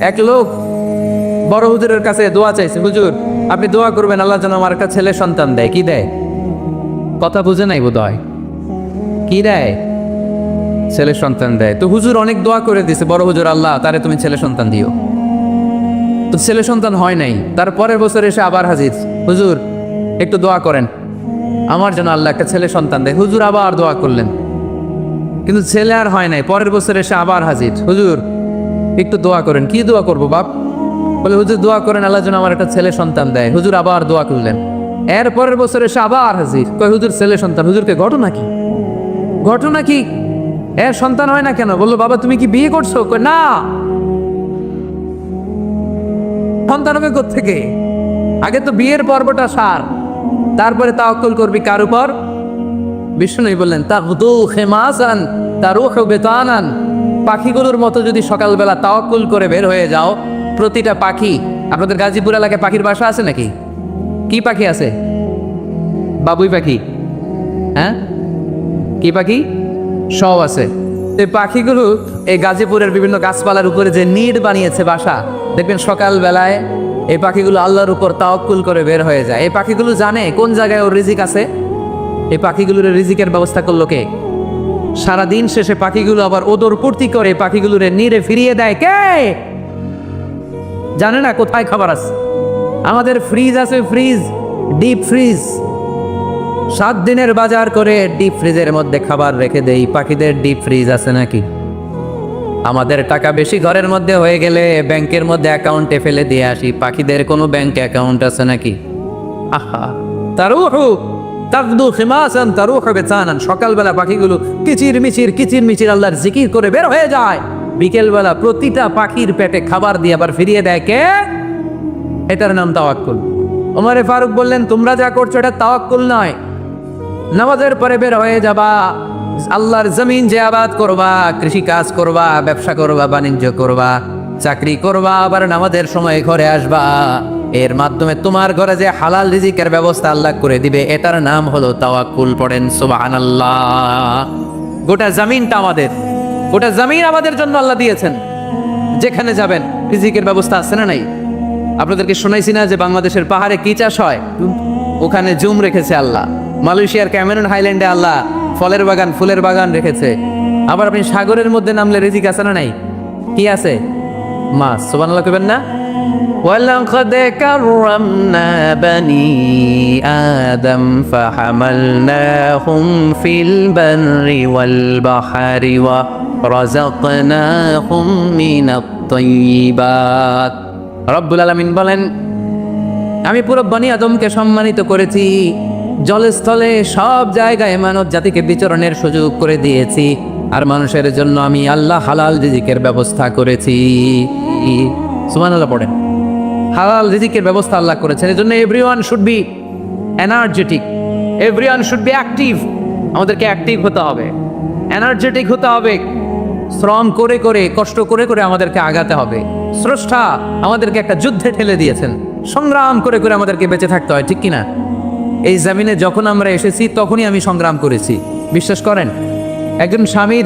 এক লোক বড় হুজুরের কাছে দোয়া চাইছে, হুজুর, আপনি দোয়া করবেন, আল্লাহ যেন আমার একটা ছেলে সন্তান দেয়। কি দেয়? কথা বুঝে নাই বোধ হয় কি দেয়? ছেলে সন্তান দেয়। তো হুজুর অনেক দোয়া করে দিছে, বড় হুজুর আল্লাহ, তারে তুমি ছেলে সন্তান দিও। তো ছেলে সন্তান হয় নাই। তার পরের বছর এসে আবার হাজির। হুজুর, একটু দোয়া করেন। আমার যেন আল্লাহ একটা ছেলে সন্তান দেয়। হুজুর আবার দোয়া করলেন। কিন্তু ছেলে আর হয় নাই। পরের বছর এসে আবার হাজির। হুজুর একটু দোয়া করেন। কি দোয়া করব বাপ? বলে, হুজুর, দোয়া করেন, আল্লাহ যেন আমার একটা ছেলে সন্তান দেয়। হুজুর আবার দোয়া করলেন। এর পরের বছর এসে আবার হাজির। কয়, হুজুর, ছেলে সন্তান, হুজুরকে ঘটনা কি? ঘটনা কি? এর সন্তান হয় না কেন? বলল, বাবা, তুমি কি বিয়ে করছ? না। সন্তান হবে থেকে আগে তো বিয়ের পর্বটা সার, তারপরে তাওয়াক্কুল করবি কার উপর? বিষ্ণু বললেন তা হুদু খেমাসান তার বেতানান। পাখিগুলোর মতো যদি সকালবেলা তাওয়াক্কুল করে বের হয়ে যাও, প্রতিটা পাখি, আপনাদের গাজীপুর এলাকায় পাখির বাসা আছে নাকি? কি পাখি আছে? বাবুই পাখি। হ্যাঁ? কি পাখি? সব আছে। এই পাখিগুলো এই গাজীপুরের বিভিন্ন গাছপালার উপরে যে নিড বানিয়েছে বাসা, দেখবেন সকালবেলায় এই পাখিগুলো আল্লাহর উপর তাওয়াক্কুল করে বের হয়ে যায়। এই পাখিগুলো জানে কোন জায়গায় ওর রিজিক আছে? এই পাখিগুলোর রিজিকের ব্যবস্থা করল কে? সারাদিন শেষে পাখিগুলো আবার ওদর পূর্তি করে পাখিগুলোর নিরে ফিরিয়ে দেয়। কে? জানে না কোথায় খাবার আছে। আমাদের ফ্রিজ আছে ফ্রিজ, ডিপ ফ্রিজ। সাত দিনের বাজার করে ডিপ ফ্রিজের মধ্যে খাবার রেখে দেই। পাখিদের ডিপ ফ্রিজ আছে নাকি? আমাদের টাকা বেশি ঘরের মধ্যে হয়ে গেলে ব্যাংকের মধ্যে অ্যাকাউন্টে ফেলে দিয়ে আসি। পাখিদের কোনো ব্যাংক অ্যাকাউন্ট আছে নাকি? আহা, তারুহু! তাকদু খিমাসান তারুহু বেচানান সকালবেলা পাখিগুলো কিচির মিচির কিচির মিচির আল্লাহর জিকির করে বের হয়ে যায়। বিকেলবেলা প্রতিটা পাখির পেটে খাবার দিয়ে আবার ফিরিয়ে দেয় কে? এটার নাম তাওয়াক্কুল। ওমরে ফারুক বললেন, তোমরা যা করছ এটা তাওয়াক্কুল নয়। নামাজের পরে বের হয়ে যাবা। আল্লাহর জমিন যে আবাদ করবা কৃষি কাজ করবা, ব্যবসা করবা, বাণিজ্য করবা, চাকরি করবা, আবার নামাজের সময় ঘরে আসবা। এর মাধ্যমে তোমার ঘরে যে হালাল রিজিকের ব্যবস্থা আল্লাহ করে দিবে, এটার নাম হলো তাওয়াক্কুল পড়েন, সুবহানাল্লাহ। গোটা জমিনটা আমাদের, গোটা জমিন আমাদের জন্য আল্লাহ দিয়েছেন। যেখানে যাবেন, রিজিকের ব্যবস্থা আছে না নাই? আপনাদেরকে শোনাইছি না যে বাংলাদেশের পাহাড়ে কি চাষ হয়? ওখানে জুম রেখেছে আল্লাহ। মালয়েশিয়ার ক্যামেরুন হাইল্যান্ডে আল্লাহ ফলের বাগান, ফুলের বাগান রেখেছে। আবার আপনি সাগরের মধ্যে নামলে রিজিক আছে না নাই? কি আছে? মাছ। সোবান আল্লাহ করবেন না? ولقد كرمنا بني آدم فحملناهم في البر والبحر ورزقناهم من الطيبات রব্বুল আলমিন বলেন আমি পুরো বনি আদমকে সম্মানিত করেছি জলস্থলে সব জায়গায় মানব জাতিকে বিচরণের সুযোগ করে দিয়েছি আর মানুষের জন্য আমি আল্লাহ হালাল রিজিকের ব্যবস্থা করেছি সুমান আল্লাহ পড়েন হালাল রিজিকের ব্যবস্থা আল্লাহ করেছেন। এই জন্য everyone should be energetic everyone should be active আমাদেরকে অ্যাক্টিভ হতে হবে। এনার্জেটিক হতে হবে। শ্রম করে করে, কষ্ট করে করে আমাদেরকে আগাতে হবে। স্রষ্টা আমাদেরকে একটা যুদ্ধে ঠেলে দিয়েছেন। সংগ্রাম করে করে আমাদেরকে বেঁচে থাকতে হয়, ঠিক কিনা? এই জামিনে যখন আমরা এসেছি, তখনই আমি সংগ্রাম করেছি। বিশ্বাস করেন, একজন স্বামীর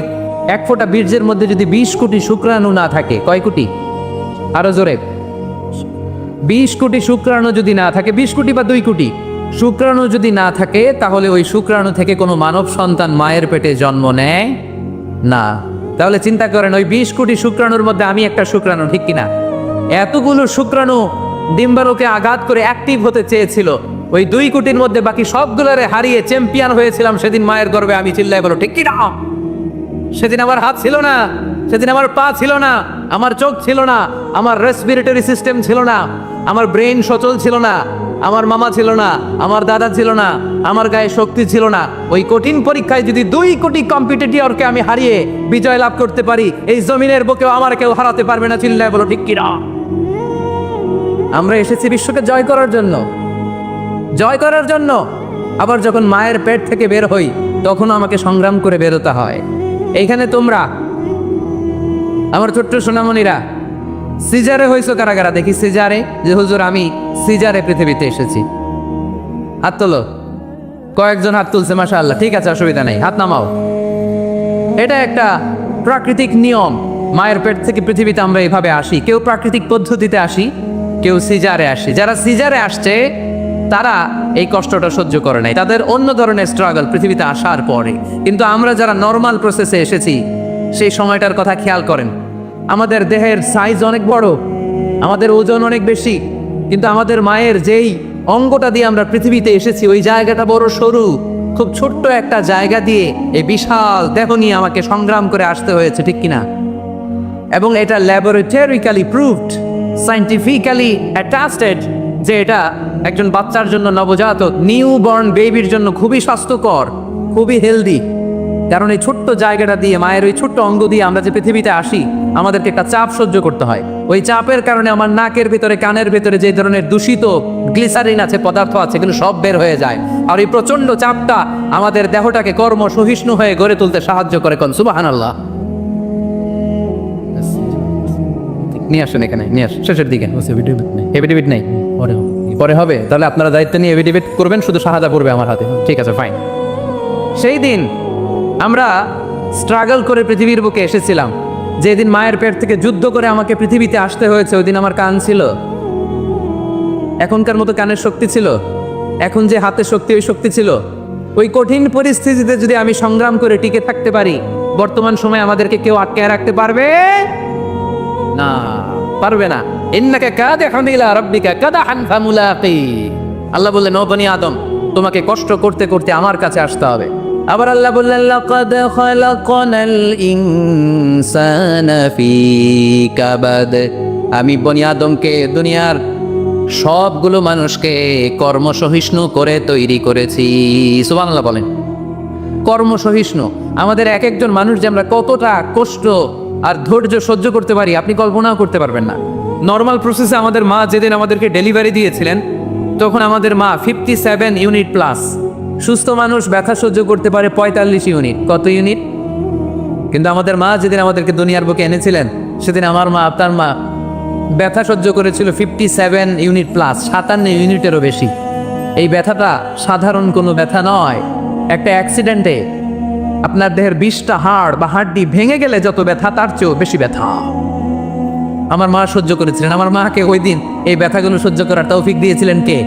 এক ফোঁটা বীর্যের মধ্যে যদি বিশ কোটি শুক্রাণু না থাকে, কয় কোটি? আরও জোরে। বিশ কোটি শুক্রাণু যদি না থাকে, বিশ কোটি বা দুই কোটি, শুক্রাণু যদি না থাকে, তাহলে ওই শুক্রাণু থেকে কোনো মানব সন্তান মায়ের পেটে জন্ম নেয়? না। তাহলে চিন্তা করেন, ওই বিশ কোটি শুক্রাণুর মধ্যে আমি একটা শুক্রাণু, ঠিক কিনা? এতগুলো শুক্রাণু ডিম্বাণুকে আঘাত করে অ্যাক্টিভ হতে চেয়েছিল। ওই দুই কোটির মধ্যে বাকি সবগুলোরে হারিয়ে চ্যাম্পিয়ন হয়েছিলাম সেদিন মায়ের গর্বে, আমি চিল্লাই বলো ঠিক কিনা? সেদিন আমার হাত ছিল না, সেদিন আমার পা ছিল না। আমার চোখ ছিল না, আমার রেসপিরেটরি সিস্টেম ছিল না, আমার ব্রেন সচল ছিল না, আমার মামা ছিল না, আমার দাদা ছিল না, আমার গায়ে শক্তি ছিল না। ওই কঠিন পরীক্ষায় যদি দুই কোটি কম্পিটিটরকে আমি হারিয়ে বিজয় লাভ করতে পারি, এই জমিনের বুকেও আমার কেউ হারাতে পারবে না, চিল্লায় বলো, ঠিক কিনা? আমরা এসেছি বিশ্বকে জয় করার জন্য। জয় করার জন্য। আবার যখন মায়ের পেট থেকে বের হই তখন আমাকে সংগ্রাম করে বেরোতে হয়। এইখানে তোমরা আমার ছোট্ট সোনামণিরা, সিজারে হয়েছো কারা কারা দেখি সিজারে, যে হুজুর আমি সিজারে পৃথিবীতে এসেছি। হাত তোলো। কয়েকজন হাত তুলছে মাসা আল্লাহ ঠিক আছে, অসুবিধা নেই। হাত নামাও। এটা একটা প্রাকৃতিক নিয়ম। মায়ের পেট থেকে পৃথিবীতে আমরা এইভাবে আসি। কেউ প্রাকৃতিক পদ্ধতিতে আসি, কেউ সিজারে আসি। যারা সিজারে আসছে, তারা এই কষ্টটা সহ্য করে নাই। তাদের অন্য ধরনের স্ট্রাগল পৃথিবীতে আসার পরে। কিন্তু আমরা যারা নর্মাল প্রসেসে এসেছি সেই সময়টার কথা খেয়াল করেন। আমাদের দেহের সাইজ অনেক বড়, আমাদের ওজন অনেক বেশি, কিন্তু আমাদের মায়ের যেই অঙ্গটা দিয়ে আমরা পৃথিবীতে এসেছি, ওই জায়গাটা বড় সরু, খুব ছোট্ট একটা জায়গা দিয়ে এই বিশাল দেহ নিয়ে আমাকে সংগ্রাম করে আসতে হয়েছে, ঠিক কিনা? এবং এটা ল্যাবরেটরিক্যালি প্রুভড সাইন্টিফিক্যালি অ্যাটাস্টেড যে এটা একজন বাচ্চার জন্য নবজাতক নিউ বর্ন বেবির জন্য খুবই স্বাস্থ্যকর, খুবই হেলদি কারণ এই ছোট্ট জায়গাটা দিয়ে মায়ের ওই ছোট্ট অঙ্গ দিয়ে আমরা যে পৃথিবীতে আসি আমাদেরকে একটা চাপ সহ্য করতে হয়। ওই চাপের কারণে আমার নাকের ভিতরে কানের ভিতরে যে ধরনের দূষিত গ্লিসারিন আছে পদার্থ আছে এগুলো সব বের হয়ে যায়। আর এই প্রচণ্ড চাপটা আমাদের দেহটাকে কর্ম সহিষ্ণু হয়ে গড়ে তুলতে সাহায্য করে কোন? সুবাহান আল্লাহ নিয়ে আসুন এখানে নিয়ে আসুন শেষের দিকে। এভিডেভিট নেই। পরে হবে। তাহলে আপনারা দায়িত্ব নিয়ে এভিডেভিট করবেন শুধু শাহাদা পড়বে আমার হাতে। ঠিক আছে ফাইন সেই দিন আমরা স্ট্রাগল করে পৃথিবীর বুকে এসেছিলাম। যেদিন মায়ের পেট থেকে যুদ্ধ করে আমাকে পৃথিবীতে আসতে হয়েছে, ওই দিন আমার কান ছিল। এখনকার মতো কানের শক্তি ছিল। এখন যে হাতের শক্তি, ওই শক্তি ছিল। ওই কঠিন পরিস্থিতিতে যদি আমি সংগ্রাম করে টিকে থাকতে পারি, বর্তমান সময়ে আমাদেরকে কেউ আটকে রাখতে পারবে? না পারবে না। ইন্নাকা কাদিহুন ইলা রাব্বিকা কাদাহান ফামুলাকি। আল্লাহ বললেন, ও বনি আদম, তোমাকে কষ্ট করতে করতে আমার কাছে আসতে হবে। আবার আল্লাহ বললেন, লাকাদ খালাকনাল ইনসানা ফি কাবাদ। আমি বনি আদমকে, দুনিয়ার সবগুলো মানুষকে কর্মসহিষ্ণু করে তৈরি করেছি। সুবহানাল্লাহ বলেন, কর্মসহিষ্ণু। আমাদের এক একজন মানুষ যে আমরা কতটা কষ্ট আর ধৈর্য সহ্য করতে পারি, আপনি কল্পনাও করতে পারবেন না। নর্মাল প্রসেসে আমাদের মা যেদিন আমাদেরকে ডেলিভারি দিয়েছিলেন, তখন আমাদের মা ফিফটি সেভেন ইউনিট প্লাস সুস্থ মানুষ ব্যথা সহ্য করতে পারে পঁয়তাল্লিশ ইউনিট। কত ইউনিট? কিন্তু আমাদের মা যেদিন আমাদেরকে দুনিয়ার বুকে এনেছিলেন, সেদিন আমার মা, আপনার মা ব্যথা সহ্য করেছিল ফিফটি সেভেন ইউনিট প্লাস সাতান্ন ইউনিটেরও বেশি। এই ব্যথাটা সাধারণ কোনো ব্যথা নয়। একটা অ্যাক্সিডেন্টে আপনার দেহের বিশটা হাড় বা হাড্ডি ভেঙে গেলে যত ব্যথা, তার চেয়েও বেশি ব্যথা। আমার মা সহ্য করেছিলেন। আমার মাকে ওই দিন এই ব্যথাগুলো সহ্য করার তৌফিক দিয়েছিলেন কে?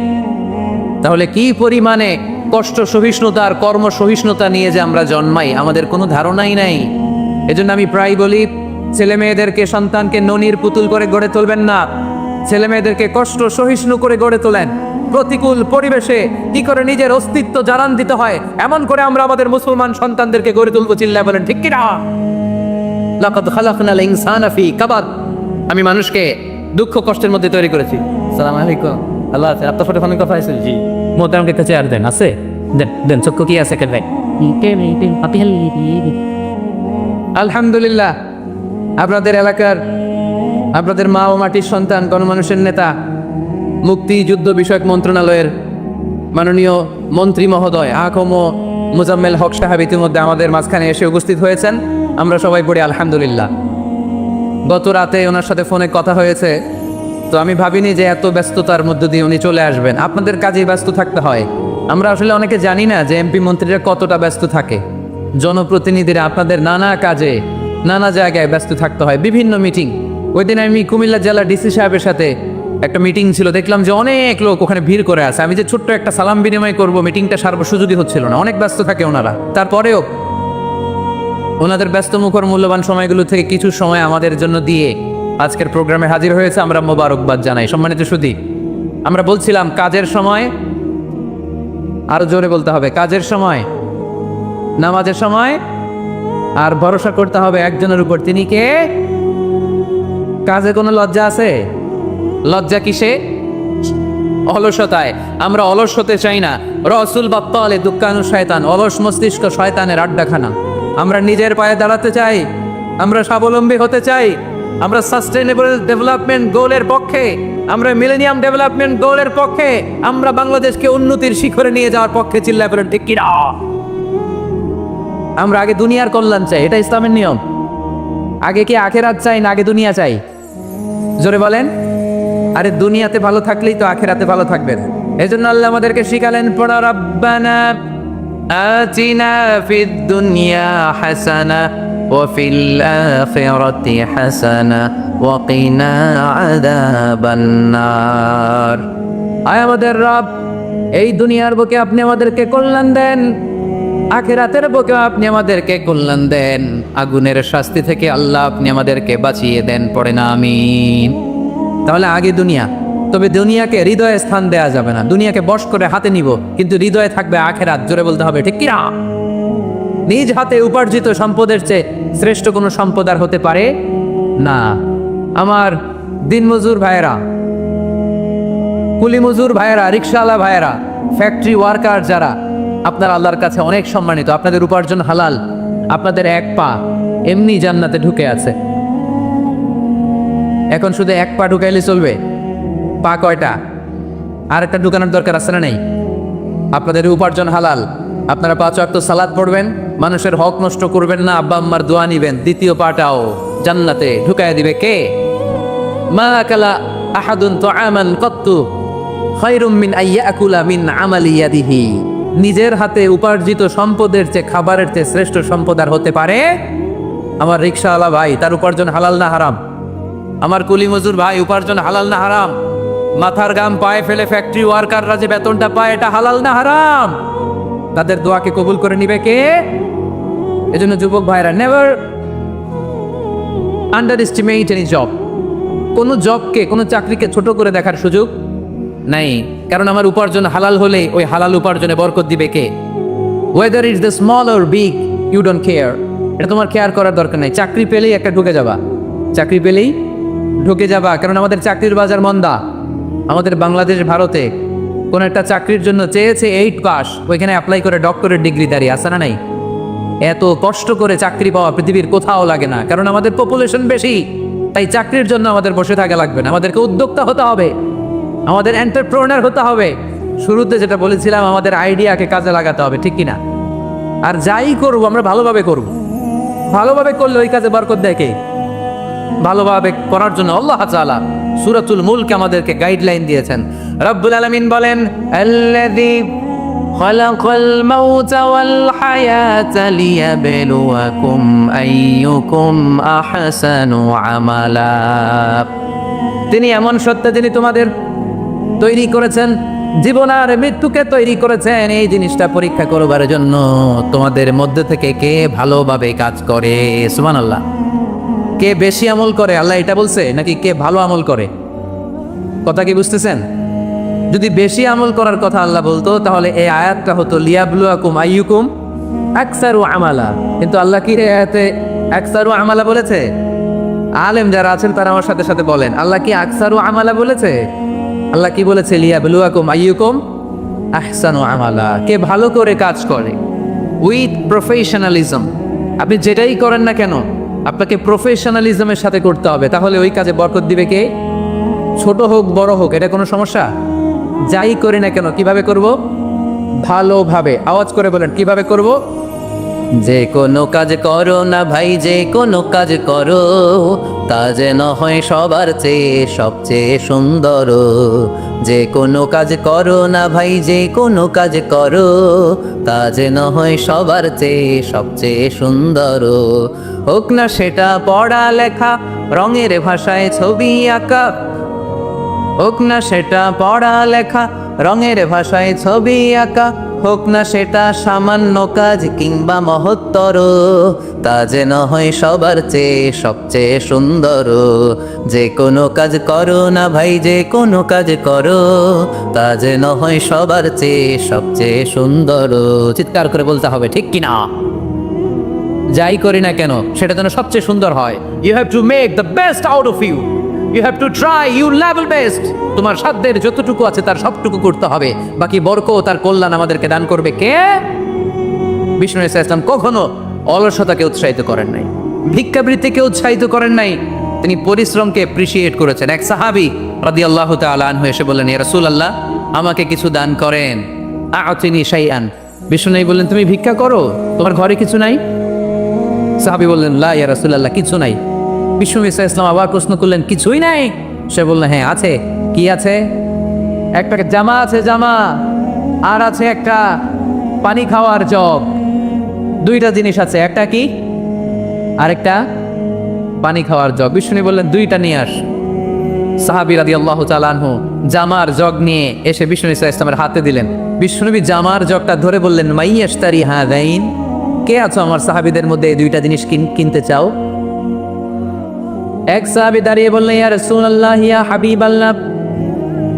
তাহলে কি পরিমাণে কষ্ট, সহিষ্ণুতা আর কর্ম সহিষ্ণুতা নিয়ে যে আমরা জন্মাই, আমাদের কোনো ধারণাই নাই। এজন্য আমি প্রায় বলি, ছেলে মেয়েদেরকে, সন্তানকে ননির পুতুল করে গড়ে তুলবেন না। ছেলে মেয়েদেরকে কষ্ট, সহিষ্ণু করে গড়ে তোলেন। প্রতিকূল পরিবেশে কি করে নিজের অস্তিত্ব জানান দিতে হয়? এমন করে আমরা আমাদের মুসলমান সন্তানদেরকে গড়ে তুলবো চিল্লায় বলেন, ঠিক কিনা? কাবাদ। আমি মানুষকে দুঃখ, কষ্টের মধ্যে তৈরি করেছি। সালাম আলাইকুম। আল্লাহ আপনার সাথে ফোনে কথা হয়েছে? জি। মোহতারামকে কাছে আর দেন, আছে? দেন দেন, চক্ষু কি আছে কেন আলহামদুলিল্লাহ। আপনাদের এলাকার, আপনাদের মা ও মাটির সন্তান, গণমানুষের নেতা, মুক্তি যুদ্ধ বিষয়ক মন্ত্রণালয়ের মাননীয় মন্ত্রী মহোদয় আকম মুজাম্মেল হক সাহেব ইতিমধ্যে আমাদের মাঝখানে এসে উপস্থিত হয়েছেন। আমরা সবাই পড়ি আলহামদুলিল্লাহ। গত রাতে ওনার সাথে ফোনে কথা হয়েছে। তো আমি ভাবিনি যে এত ব্যস্ততার মধ্য দিয়ে উনি চলে আসবেন। আপনাদের কাজেই ব্যস্ত থাকতে হয়। আমরা আসলে অনেকে জানি না যে এমপি মন্ত্রীরা কতটা ব্যস্ত থাকে। জনপ্রতিনিধিরা আপনাদের নানা কাজে, নানা জায়গায় ব্যস্ত থাকতে হয়। বিভিন্ন মিটিং। ওই দিন আমি কুমিল্লা জেলা ডিসি সাহেবের সাথে একটা মিটিং ছিল। দেখলাম যে অনেক লোক ওখানে ভিড় করে আছে। আমি যে ছোট্ট একটা সালাম বিনিময় করব, মিটিংটা সার্ব সুযোগই হচ্ছিল না। অনেক ব্যস্ত থাকে ওনারা। তারপরেও ওনাদের ব্যস্ত মুখর মূল্যবান সময়গুলো থেকে কিছু সময় আমাদের জন্য দিয়ে আজকের প্রোগ্রামে হাজির হয়েছে আমরা মোবারকবাদ জানাই। সম্মানিত সুদী আমরা বলছিলাম কাজের সময়, আরও জোরে বলতে হবে, কাজের সময়, নামাজের সময়, আর ভরসা করতে হবে একজনের উপর। তিনি কে? কাজে কোনো লজ্জা আছে? লজ্জা কিসে? অলসতায়। আমরা অলস হতে চাই না। রসুল বাপ্পা বাপ্পালে দুঃখানু শয়তান, অলস মস্তিষ্ক শয়তানের আড্ডাখানা। আমরা নিজের পায়ে দাঁড়াতে চাই, আমরা স্বাবলম্বী হতে চাই আমরা সাস্টেনেবল ডেভেলপমেন্ট গোলের পক্ষে, আমরা মিলেনিয়াম ডেভেলপমেন্ট গোলের পক্ষে, আমরা বাংলাদেশকে উন্নতির শিখরে নিয়ে যাওয়ার পক্ষে চিল্লায় বলেন ঠিক কিনা? আমরা আগে দুনিয়ার কল্যাণ চাই, এটা ইসলামের নিয়ম। আগে কি আখেরাত চাই না আগে দুনিয়া চাই? জোরে বলেন। আরে দুনিয়াতে ভালো থাকলেই তো আখেরাতে ভালো থাকবেন এই জন্য আল্লাহ আমাদেরকে শিখালেন, পড়া, রব্বানা আতিনা ফিদ দুনিয়া হাসানা وفي الآخرة حسنة وقنا عذاب النار আয় আমাদের রব এই দুনিয়ার বুকে আপনি আমাদেরকে কল্যাণ দেন আখেরাতের বুকে আপনি আমাদেরকে কল্যাণ দেন আগুনের শাস্তি থেকে আল্লাহ আপনি আমাদেরকে বাঁচিয়ে দেন পড়ে না আমিন তাহলে আগে দুনিয়া তবে দুনিয়াকে হৃদয়ে স্থান দেয়া যাবে না দুনিয়াকে বশ করে হাতে নিব কিন্তু হৃদয়ে থাকবে আখেরাত জোরে বলতে হবে ঠিক কিনা নিজ হাতে উপার্জিত সম্পদের চেয়ে শ্রেষ্ঠ কোনো সম্পদ আর হতে পারে না। আমার দিনমজুর ভাইয়েরা, কুলিমজুর ভাইয়েরা, রিক্সাওয়ালা ভাইয়েরা ফ্যাক্টরি ওয়ার্কার যারা, আপনার আল্লাহর কাছে অনেক সম্মানিত। আপনাদের উপার্জন হালাল, আপনাদের এক পা এমনি জান্নাতে ঢুকে আছে। এখন শুধু এক পা ঢুকাইলে চলবে? পা কয়টা? আর একটা ঢুকানোর দরকার আছে না নেই? আপনাদের উপার্জন হালাল আপনারা পাঁচ ওয়াক্ত সালাদ পড়বেন, মানুষের হক নষ্ট করবেন না, আব্বা আম্মার দোয়া নিবেন। দ্বিতীয় পাটাও জান্নাতে ঢুকায় দিবে কে? মা আকালা আহাদুন তো আমান কত্তু মিন আইয়াকুলা মিন আমালি ইয়াদিহি। নিজের হাতে উপার্জিত সম্পদের চেয়ে খাবারের চেয়ে শ্রেষ্ঠ সম্পদ আর হতে পারে? আমার রিক্সাওয়ালা ভাই, তার উপার্জন হালাল না হারাম? আমার কুলি মজুর ভাই, উপার্জন হালাল না হারাম? মাথার গাম পায়ে ফেলে ফ্যাক্টরি ওয়ার্কাররা যে বেতনটা পায়, এটা হালাল না হারাম? তাদের দোয়াকে কবুল করে নিবে কে? এজন্য যুবক ভাইরা never underestimate any job কোনো জবকে কোনো চাকরিকে ছোট করে দেখার সুযোগ নাই। কারণ আমার উপার্জন হালাল হলে ওই হালাল উপার্জনে বরকত দিবে কে? Whether is the small or big you don't care এটা তোমার কেয়ার করার দরকার নাই। চাকরি পেলেই একটা ঢুকে যাবা। চাকরি পেলেই ঢুকে যাবা। কারণ আমাদের চাকরির বাজার মন্দা। আমাদের বাংলাদেশ, ভারতে কোন একটা চাকরির জন্য চেয়েছে এইট পাস ওইখানে অ্যাপ্লাই করে ডক্টরের ডিগ্রি দাঁড়িয়ে আসে না নাই? এত কষ্ট করে চাকরি পাওয়া পৃথিবীর কোথাও লাগে না, কারণ আমাদের পপুলেশন বেশি। তাই চাকরির জন্য আমাদের বসে থাকা লাগবে না, আমাদেরকে উদ্যোক্তা হতে হবে। আমাদের এন্টারপ্রনার হতে হবে। শুরুতে যেটা বলেছিলাম, আমাদের আইডিয়াকে কাজে লাগাতে হবে, ঠিক কিনা? আর যাই করব আমরা ভালোভাবে করব। ভালোভাবে করলে ওই কাজে বরকত দেখে ভালোভাবে করার জন্য আল্লাহ তাআলা সূরাতুল মুলক আমাদেরকে গাইডলাইন দিয়েছেন। রব্বুল আলামিন বলেন, আল্লাযী মাউতা ওয়াল হায়াতা লিয়াবলুয়াকুম আইয়ুকুম আহসানু আমালা। তিনি এমন সত্য যিনি তোমাদের তৈরি করেছেন, জীবন আর মৃত্যুকে তৈরি করেছেন, এই জিনিসটা পরীক্ষা করবার জন্য তোমাদের মধ্যে থেকে কে ভালোভাবে কাজ করে? সুবহানাল্লাহ। কে বেশি আমল করে? আল্লাহ এটা বলছে, নাকি কে ভালো আমল করে? কথা কি বুঝতেছেন? যদি বেশি আমল করার কথা আল্লাহ বলতো, তাহলে এই আয়াতটা হতো, লিয়াবলুয়াকুম আইয়ুকুম আকসারু আমালা। কিন্তু আল্লাহ কি আয়াতে আকসারু আমালা বলেছে? আলেম যারা আছেন, তারা আমার সাথে সাথে বলেন, আল্লাহ কি আকসারু আমালা বলেছে? আল্লাহ কি বলেছে, লিয়াবলুয়াকুম আইয়ুকুম আহসানু আমালা। কে ভালো করে কাজ করে। With professionalism. আপনি যেটাই করেন না কেন আপনাকে প্রফেশনালিজমের সাথে করতে হবে। তাহলে ওই কাজে বরকত দিবে কে? ছোট হোক, বড় হোক, এটা কোনো সমস্যা? যাই করি না কেন, কীভাবে করব? ভালোভাবে। আওয়াজ করে বলেন, কীভাবে করব? যে কোনো কাজ করো না ভাই, যে কোনো কাজ করো। তা যেন হয় সবার চেয়ে সবচেয়ে সুন্দর। যে কোনো কাজ করো না ভাই, যে কোনো কাজ করো, তা যেন হয় সবার চেয়ে সবচেয়ে সুন্দর। হোক না সেটা পড়া লেখা রঙের ভাষায় ছবি আঁকা। হোক না সেটা পড়া লেখা রঙের ভাষায় ছবি আঁকা। হোক না সেটা সামান্য কাজ কিংবা মহত্তর, তা যেন হয় সবার চেয়ে সবচেয়ে সুন্দর। যে কোনো কাজ করো না ভাই, যে কোনো কাজ করো, তা যেন হয় সবার চেয়ে সবচেয়ে সুন্দর। চিৎকার করে বলতে হবে, ঠিক কিনা? যাই করি না কেন, সেটা যেন সবচেয়ে সুন্দর হয়। You have to make the best out of you you have to try you level best তোমার সাধ্যের যতটুকু আছে তার সবটুকু করতে হবে। বাকি বরক তার কল্যাণ আমাদেরকে দান করবে কে? বিষ্ণু ইসলাম কখনো অলসতাকে উৎসাহিত করেন নাই। ভিক্ষাবৃত্তিকে উৎসাহিত করেন নাই। তিনি পরিশ্রমকে অ্যাপ্রিসিয়েট করেছেন। এক সাহাবি রাদি আল্লাহ তালু এসে বললেন রাসূল আল্লাহ আমাকে কিছু দান করেন। আতিনি শাইআন। বিষ্ণু নেই বললেন, তুমি ভিক্ষা করো? তোমার ঘরে কিছু নাই? সাহাবি বললেন, লা ইয়া রাসূলুল্লাহ, কিছু নাই। বিষ্ণু ইসা ইসলাম আবার প্রশ্ন করলেন, কিছুই নাই? সে বললেন হ্যাঁ আছে। কি আছে? এক প্যাকেট জামা আছে, জামা। আর আছে একটা পানি খাওয়ার জগ। দুইটা জিনিস আছে, একটা কি? আরেকটা পানি খাওয়ার জগ। বিষ্ণু বললেন, দুইটা নিয়ে আস। সাহাবি রাদি আল্লাহ চালানহু জামার জগ নিয়ে এসে বিষ্ণু ইসা ইসলামের হাতে দিলেন। বিষ্ণুনবী জামার জগটা ধরে বললেন মাইয়াস্তারি হা দাইন কে আছো আমার সাহাবিদের মধ্যে এই দুইটা জিনিস কিন- কিনতে চাও? এক সাহাবি দাঁড়িয়ে বললেন, ইয়া রাসূলুল্লাহ, ইয়া হাবিবাল্লাহ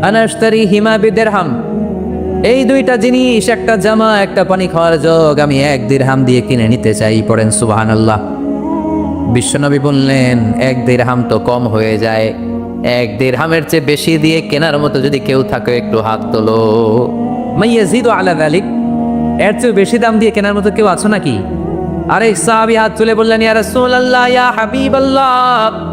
আনা আশতারি হিমা বিদিরহাম এই দুইটা জিনিস, একটা জামা, একটা পানি খাওয়ার জগ আমি এক দিরহাম দিয়ে কিনে নিতে চাই। পড়েন, সুবহানাল্লাহ। বিশ্বনবী বললেন, এক দেড়হাম তো কম হয়ে যায়। এক দেড়হামের চেয়ে বেশি দিয়ে কেনার মতো যদি কেউ থাকে, একটু হাত তোলো। মাইয়াজিদু আলা যালিক? এর চেয়ে বেশি দাম দিয়ে কেনার মতো কেউ আছো নাকি? আরে, সাহাবী হাত তুলে বললেন, ইয়া রাসূলুল্লাহ, ইয়া হাবিবাল্লাহ।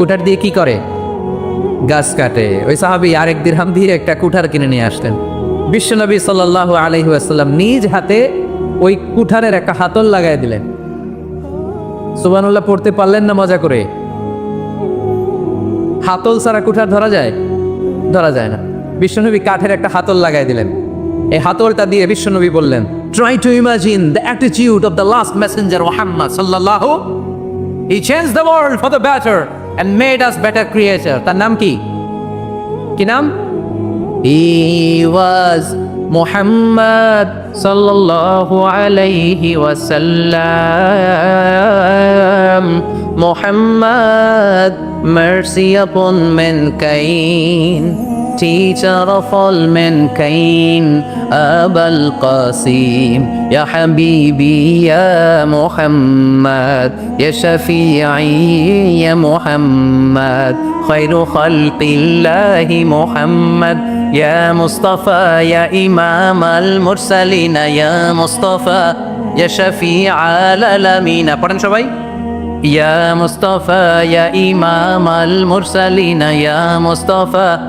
কুঠার দিয়ে কি করে? গাছ কাটে। ওই সাহাবি আরেক দিরহাম দিয়ে একটা কুঠার কিনে নিয়ে আসতেন বিশ্বনবী সাল্লাহ আলহিহাসাল্লাম নিজ হাতে ওই কুঠারের একটা হাতল লাগাই দিলেন। সুবানুল্লাহ পড়তে পারলেন না মজা করে? হাতল ছাড়া কুঠার ধরা যায়? ধরা যায় না। বিশ্বনবী কাঠের একটা হাতল লাগাই দিলেন। এই হাতলটা দিয়ে বিশ্বনবী বললেন try to imagine the attitude of the last messenger Muhammad সাল্লাল্লাহু he change the world for the better and made us better creature তার নাম কি? কি নাম? হি ওয়াজ মুহাম্মদ সাল্লাল্লাহু আলাইহি ওয়াসাল্লাম Muhammad mercy upon mankind. teacher of all mankind abul qasim ya habibi ya muhammad ya shafi'i ya muhammad خير خلق الله محمد يا مصطفى يا إمام المرسلين يا مصطفى يا شفيع العالمين পড়েন সবাই يا مصطفى يا إمام المرسلين يا مصطفى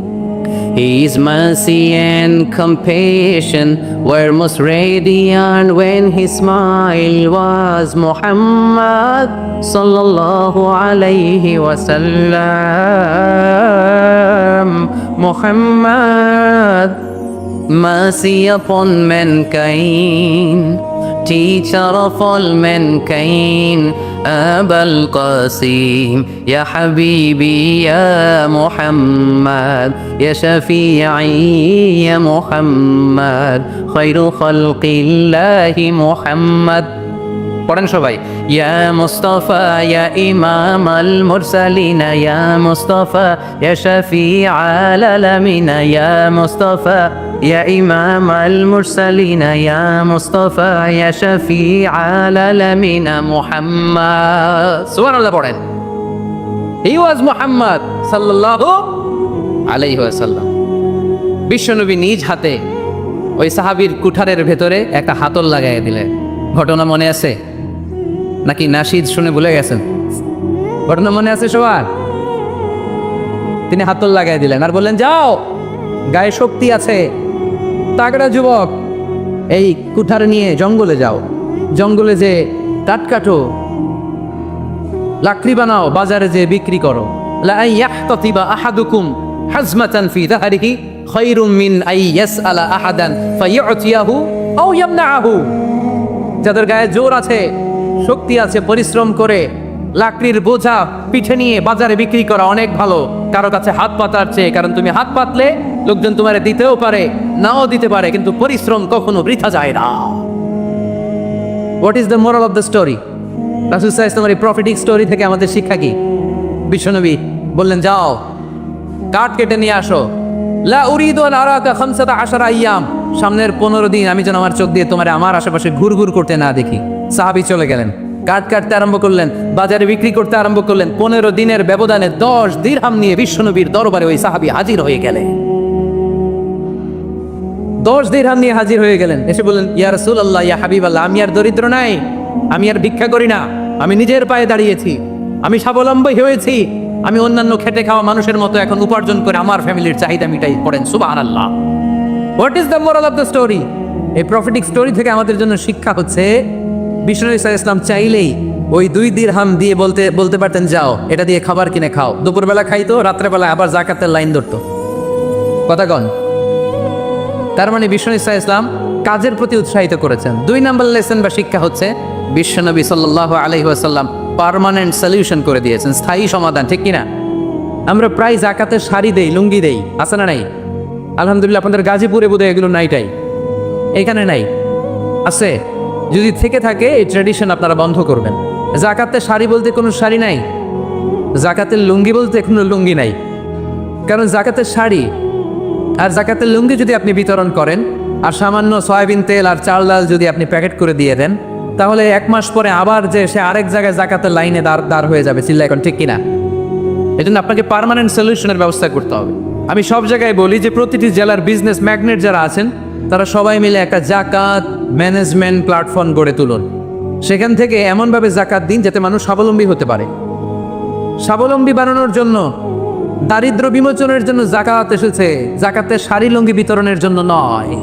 His mercy and compassion were most radiant when his smile was Muhammad sallallahu alayhi wasallam. Muhammad, mercy upon mankind, teacher of all mankind. أبا القاسم يا حبيبي يا محمد يا شفيعي يا محمد خير خلق الله محمد পড়েন সবাই ইয়া মুস্তাফা ইয়া ইমাম আল মুরসালিন ইয়া মুস্তাফা ইয়া শফি আল আলামিন ইয়া মুস্তাফা ইমাম আল মুরসালিন ইয়া মুস্তাফা ইয়া শফি আল আলামিন মুহাম্মদ সুবহানাল্লাহ পড়েন হি ওয়াজ মুহাম্মদ সাল্লাল্লাহু আলাইহি ওয়াসাল্লাম বিশ্বনবী নিজ হাতে ওই সাহাবীর কুঠারের ভেতরে একটা হাতল লাগাই দিলেন। ঘটনা মনে আছে? নাকি নাশিদ শুনে ভুলে গেছেন? ঘটনা মনে আছে সবার? তিনি হাতল লাগাই দিলেন আর বললেন, যাও, গায়ে শক্তি আছে। তাগড়া যুবক, এই কুঠার নিয়ে জঙ্গলে যাও। জঙ্গলে যে কাঠ কাটো, লাকড়ি বানাও, বাজারে যে বিক্রি করো। যাদের গায়ে জোর আছে, শক্তি আছে, পরিশ্রম করে, লাকড়ির বোঝা, পিঠে নিয়ে বাজারে বিক্রি করা অনেক ভালো। কারও কাছে হাত পাতার চেয়ে, কারণ তুমি হাত পাতলে লোকজন তোমার দিতেও পারে, নাও দিতে পারে, কিন্তু পরিশ্রম কখনো বৃথা যায় না। What is the moral of the story রাসুল সাহা ইসলামের এই প্রফিটিক স্টোরি থেকে আমাদের শিক্ষা কি? বিশ্বনবী বললেন, যাও, কাঠ কেটে নিয়ে আসো। লা উরিদু আরাকা খামসাতা আশারা আইয়াম। সামনের পনেরো দিন আমি যেন আমার চোখ দিয়ে তোমার আমার আশেপাশে ঘুরঘুর করতে না দেখি। সাহাবি চলে গেলেন। কাঠ কাটতে আরম্ভ করলেন, বাজারে বিক্রি করতে আরম্ভ করলেন। পনেরো দিনের ব্যবধানে দশ দিরহাম নিয়ে বিশ্বনবীর দরবারে ওই সাহাবি হাজির হয়ে গেলেন। দশ দিন দিরহাম নিয়ে হাজির হয়ে গেলেন। এসে বললেন, ইয়া রসুল আল্লাহ ইয়া হাবিব আল্লাহ আমি আর দরিদ্র নাই, আমি আর ভিক্ষা করি না, আমি নিজের পায়ে দাঁড়িয়েছি, আমি স্বাবলম্বী হয়েছি, আমি অন্যান্য খেটে খাওয়া মানুষের মতো এখন উপার্জন করে আমার ফ্যামিলির চাহিদা মিটাই পড়েন সুবাহ আল্লাহ what is the moral of the story এই প্রফিটিক স্টোরি থেকে আমাদের জন্য শিক্ষা হচ্ছে, বিষ্ণু ইসা ইসলাম চাইলেই ওই দুই দিরহাম দিয়ে বলতে বলতে পারতেন, যাও, এটা দিয়ে খাবার কিনে খাও। দুপুরবেলা খাইতো রাত্রেবেলা আবার জাকাতের লাইন ধরতো। কথা কন। তার মানে বিষ্ণু ইসা ইসলাম কাজের প্রতি উৎসাহিত করেছেন। দুই নাম্বার লেসন বা শিক্ষা হচ্ছে, বিশ্বনবী সাল্লাহ আলহি আসাল্লাম পার্মানেন্ট সলিউশন করে দিয়েছেন, স্থায়ী সমাধান, ঠিক কিনা? আমরা প্রায় জাকাতের শাড়ি দেই, লুঙ্গি দেই, আছে না নাই? আলহামদুলিল্লাহ, আপনাদের গাজীপুরে বোধহয় এগুলো নাইটাই এখানে নাই। আছে। যদি থেকে থাকে, এই ট্রেডিশন আপনারা বন্ধ করবেন। জাকাতে শাড়ি বলতে কোনো শাড়ি নাই। জাকাতের লুঙ্গি বলতে কোনো লুঙ্গি নাই। কারণ জাকাতের শাড়ি আর জাকাতের লুঙ্গি যদি আপনি বিতরণ করেন, আর সামান্য সয়াবিন তেল আর চাল ডাল যদি আপনি প্যাকেট করে দিয়ে দেন, তাহলে এক মাস পরে আবার যে সে আরেক জায়গায় জাকাতের লাইনে দাঁড় দাঁড় হয়ে যাবে। চিল্লা এখন ঠিক কিনা? এই জন্য আপনাকে পার্মানেন্ট সলিউশনের ব্যবস্থা করতে হবে। আমি সব জায়গায় বলি যে প্রতিটি জেলার বিজনেস ম্যাগনেট যারা আছেন, তারা সবাই মিলে একটা জাকাত ম্যানেজমেন্ট প্ল্যাটফর্ম গড়ে তুলুন। সেখান থেকে এমনভাবে জাকাত দিন যাতে মানুষ স্বাবলম্বী হতে পারে। স্বাবলম্বী বানানোর জন্য দারিদ্র বিমোচনের জন্য জাকাত এসেছে। জাকাতের শাড়ি লুঙ্গি বিতরণের জন্য নয়।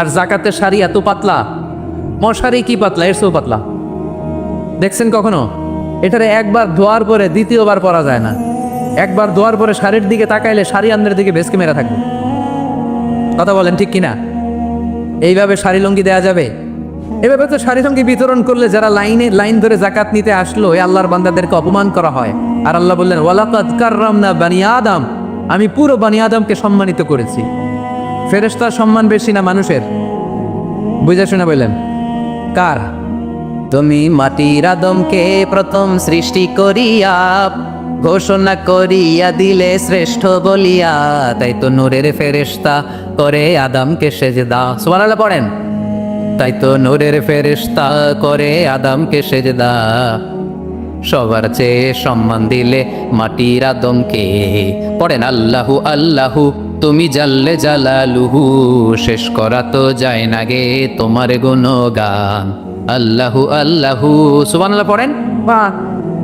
আর জাকাতের শাড়ি এত পাতলা। মশারি কি পাতলা? এর পাতলা। দেখছেন কখনো? এটারে একবার ধোয়ার পরে দ্বিতীয়বার পরা যায় না। একবার ধোয়ার পরে শাড়ির দিকে তাকাইলে শাড়ি আন্দের দিকে বেসকে মেরা থাকবে। কথা বলেন ঠিক কিনা? এইভাবে শাড়ি লুঙ্গি দেওয়া যাবে? এভাবে তো শাড়ি লঙ্গি বিতরণ করলে যারা লাইনে, লাইন ধরে জাকাত নিতে আসলো এই আল্লাহর বান্দাদেরকে অপমান করা হয়। আর আল্লাহ বললেন, ওয়ালাকাদ কাররামনা বানি আদম। আমি পুরো বানি আদমকে সম্মানিত করেছি। ফেরেশতার সম্মান বেশি না মানুষের? বুঝে শুনে বললেন, কার? তুমি মাটির আদমকে প্রথম সৃষ্টি করিয়া, ঘোষণা করিয়া দিলে শ্রেষ্ঠ বলিয়া, তাই তো নূরের ফেরেশতা করে আদমকে সেজে দা সুবহানাল্লাহ পড়েন। তাই তো নূরের ফেরেশতা করে আদমকে সেজদা। সবার চেয়ে সম্মান দিলে মাটির আদমকে। পড়েন আল্লাহু আল্লাহু, তুমি জাল্লে জালালুহু, শেষ করা তো যায় না গে তোমার গুণগান। আল্লাহু আল্লাহু, সুবহানাল্লাহ পড়েন। বা,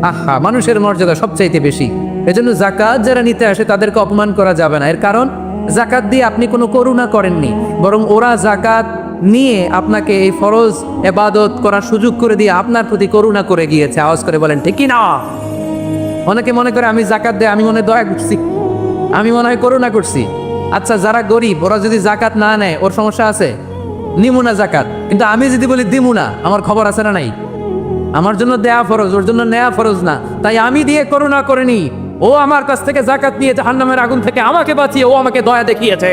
আহা, মানুষের মর্যাদা সবচাইতে বেশি। এজন্য জাকাত যারা নিতে আসে তাদেরকে অপমান করা যাবে না। এর কারণ জাকাত দিয়ে আপনি কোনো করুণা করেননি, বরং ওরা জাকাত নিয়ে আপনাকে এই ফরজ এবাদত করার সুযোগ করে দিয়ে আপনার প্রতি করুণা করে গিয়েছে। আওয়াজ করে বলেন, ঠিকই না। অনেকে মনে করে, আমি জাকাত দেয় আমি মনে হয় দয়া করছি। আমি মনে হয় করুণা করছি। আচ্ছা যারা গরিব, ওরা যদি জাকাত না নেয়, ওর সমস্যা আছে? নিমু না জাকাত কিন্তু আমি যদি বলি দিমু না আমার খবর আছে না নাই? আমার জন্য দেয়া ফরজ, ওর জন্য নেয়া ফরজ না। তাই আমি দিয়ে করুণা করিনি ও আমার কাছ থেকে জাকাত নিয়ে জাহান্নামের আগুন থেকে আমাকে বাঁচিয়ে ও আমাকে দয়া দেখিয়েছে।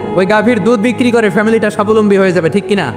ওই গাভীর দুধ বিক্রি করে ফ্যামিলিটা স্বাবলম্বী হয়ে যাবে ঠিক কিনা?